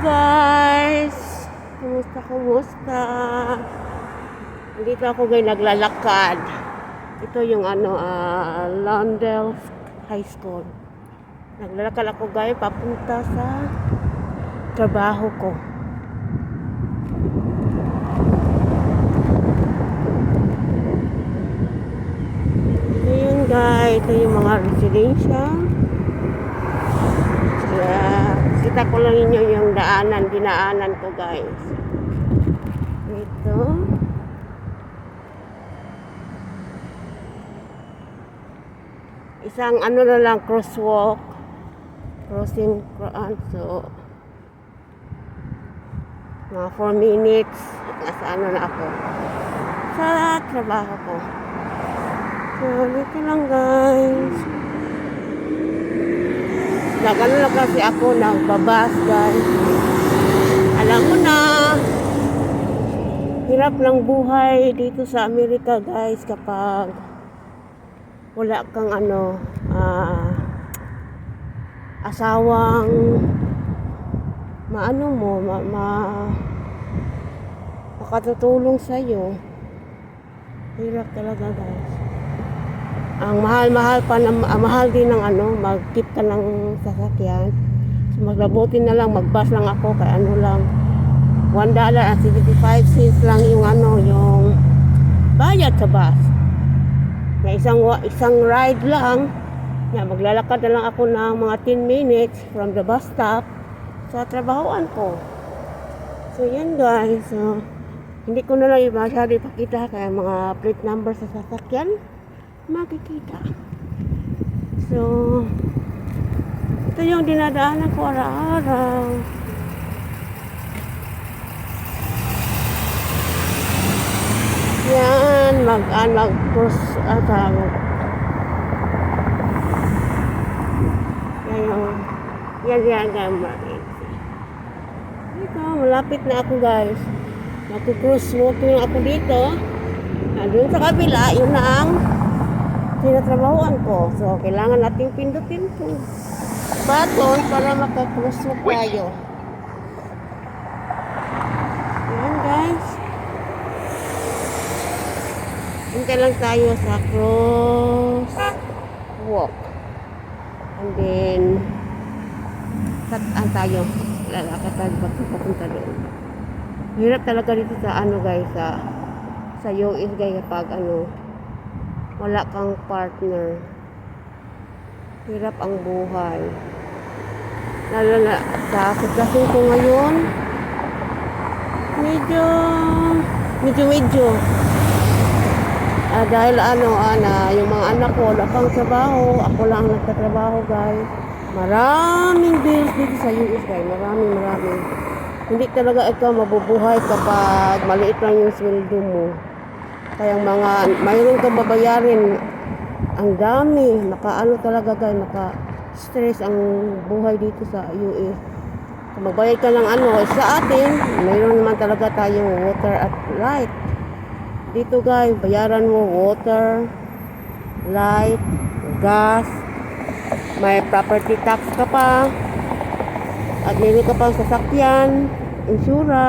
guys! Kumusta, kumusta? Dito ako guys naglalakad. Ito yung ano, ah, Londell High School. Naglalakad ako guys papunta sa trabaho ko. Ayan guys, ito yung mga residential. Yeah. Kita ko lang inyo yung daanan, dinaanan ko guys. Ito. Isang ano na lang, crosswalk. Crossing, cross, so, mga 4 minutes, nasa ano na ako. Sa trabaho ko. So, dito lang guys. Nagano lang kasi ako nagbabas guys. Alam mo na, hirap ng buhay dito sa Amerika guys kapag wala kang ano, ah, asawang maano mo, ma, ma makatutulong sa'yo. Hirap talaga guys. Ang mahal-mahal pa na ah, mahal din ng ano, mag-keep ka ng sasakyan. So, maglabuti na lang, mag-bus lang ako kay ano lang. 1 dollar at 75 cents lang yung ano, yung bayad sa bus. Na isang isang ride lang. Na maglalakad na lang ako ng mga 10 minutes from the bus stop sa trabahoan ko. So yan guys, so, hindi ko na lang masyado ipakita kaya mga plate number sa sasakyan makikita. So, ito yung dinadaanan ko araw-araw. Yan, mag, ah, mag cross, ah, tawag. Yung, yan, yan, yan. Ito, malapit na ako guys. Mag-cross walking ako dito. Nandun sa kabila, yun na tinatrabahoan ko. So, kailangan nating pindutin to button para walk tayo. Yan guys. Hintay lang tayo sa cross walk. And then, tataan tayo. Lalakad tayo papunta doon. Hirap talaga dito sa ano guys, sa sa US guys kapag ano, wala kang partner. Hirap ang buhay. Lalo na sa sitwasyon ko ngayon, medyo, medyo medyo. Ah, dahil ano, ana, yung mga anak ko, wala pang trabaho, ako lang ang nagtatrabaho, guys. Maraming bills dito sa US, guys. Maraming, maraming. Hindi talaga ikaw mabubuhay kapag maliit lang yung sweldo mo. Kaya mga, mayroon kang babayarin, ang dami. Nakaano talaga, guys, naka-stress ang buhay dito sa US. Kung magbayad ka ng ano, sa atin, mayroon naman talaga tayong water at light. Dito guys, bayaran mo water, light, gas, may property tax ka pa, at meron ka pang sasakyan, insurance.